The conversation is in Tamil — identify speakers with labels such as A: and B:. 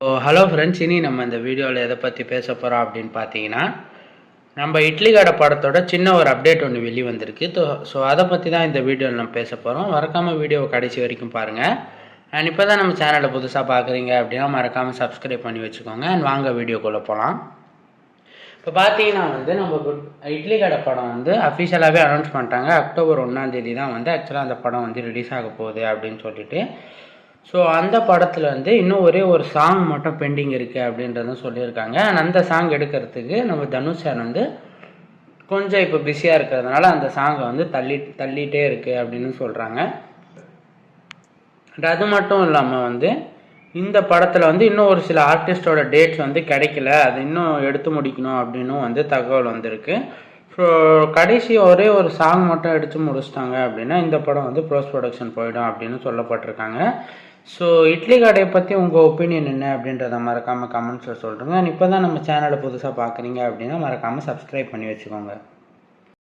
A: ஸோ ஹலோ ஃப்ரெண்ட்ஸ் இனி நம்ம இந்த வீடியோவில் எதை பற்றி பேச போகிறோம் அப்படின்னு பார்த்தீங்கன்னா நம்ம இட்லி கடை படத்தோட சின்ன ஒரு அப்டேட் ஒன்று வெளி வந்திருக்கு ஸோ அதை பற்றி தான் இந்த வீடியோவில் நம்ம பேச போகிறோம் மறக்காமல் வீடியோவை கடைசி வரைக்கும் பாருங்கள் அண்ட் இப்போ தான் நம்ம சேனலை புதுசாக பார்க்குறீங்க அப்படின்னா மறக்காமல் சப்ஸ்கிரைப் பண்ணி வச்சுக்கோங்க. அண்ட் வாங்க வீடியோக்குள்ளே போகலாம் இப்போ பார்த்தீங்கன்னா வந்து நம்ம குட் இட்லி கடை படம் வந்து அஃபிஷியலாகவே அனௌன்ஸ் பண்ணிட்டாங்க. அக்டோபர் ஒன்றாந்தேதி தான் வந்து ஆக்சுவலாக அந்த படம் வந்து ரிலீஸ் ஆக போகுது அப்படின்னு சொல்லிட்டு. ஸோ அந்த படத்தில் வந்து இன்னும் ஒரே ஒரு சாங் மட்டும் பெண்டிங் இருக்குது அப்படின்றதும் சொல்லியிருக்காங்க. அண்ட் அந்த சாங் எடுக்கிறதுக்கு நம்ம தனுஷ் சார் வந்து கொஞ்சம் இப்போ பிஸியாக இருக்கிறதுனால அந்த சாங்கை வந்து தள்ளி தள்ளிகிட்டே இருக்குது அப்படின்னு சொல்கிறாங்க அது மட்டும் இல்லாமல் வந்து இந்த படத்தில் வந்து இன்னும் ஒரு சில ஆர்டிஸ்டோட டேட்ஸ் வந்து கிடைக்கல. அது இன்னும் எடுத்து முடிக்கணும் அப்படின்னும் வந்து தகவல் வந்திருக்கு. கடைசி ஒரே ஒரு சாங் மட்டும் அடித்து முடிச்சிட்டாங்க அப்படின்னா இந்த படம் வந்து ப்ரோஸ் ப்ரொடக்ஷன் போயிடும் அப்படின்னு சொல்லப்பட்டிருக்காங்க. ஸோ இட்லி கடையை பற்றி உங்கள் ஒப்பீனியன் என்ன அப்படின்றத மறக்காமல் கமெண்ட்ஸில் சொல்லுங்கள் இப்போ தான் நம்ம சேனலை புதுசாக பார்க்குறீங்க அப்படின்னா மறக்காமல் சப்ஸ்கிரைப் பண்ணி வச்சுக்கோங்க.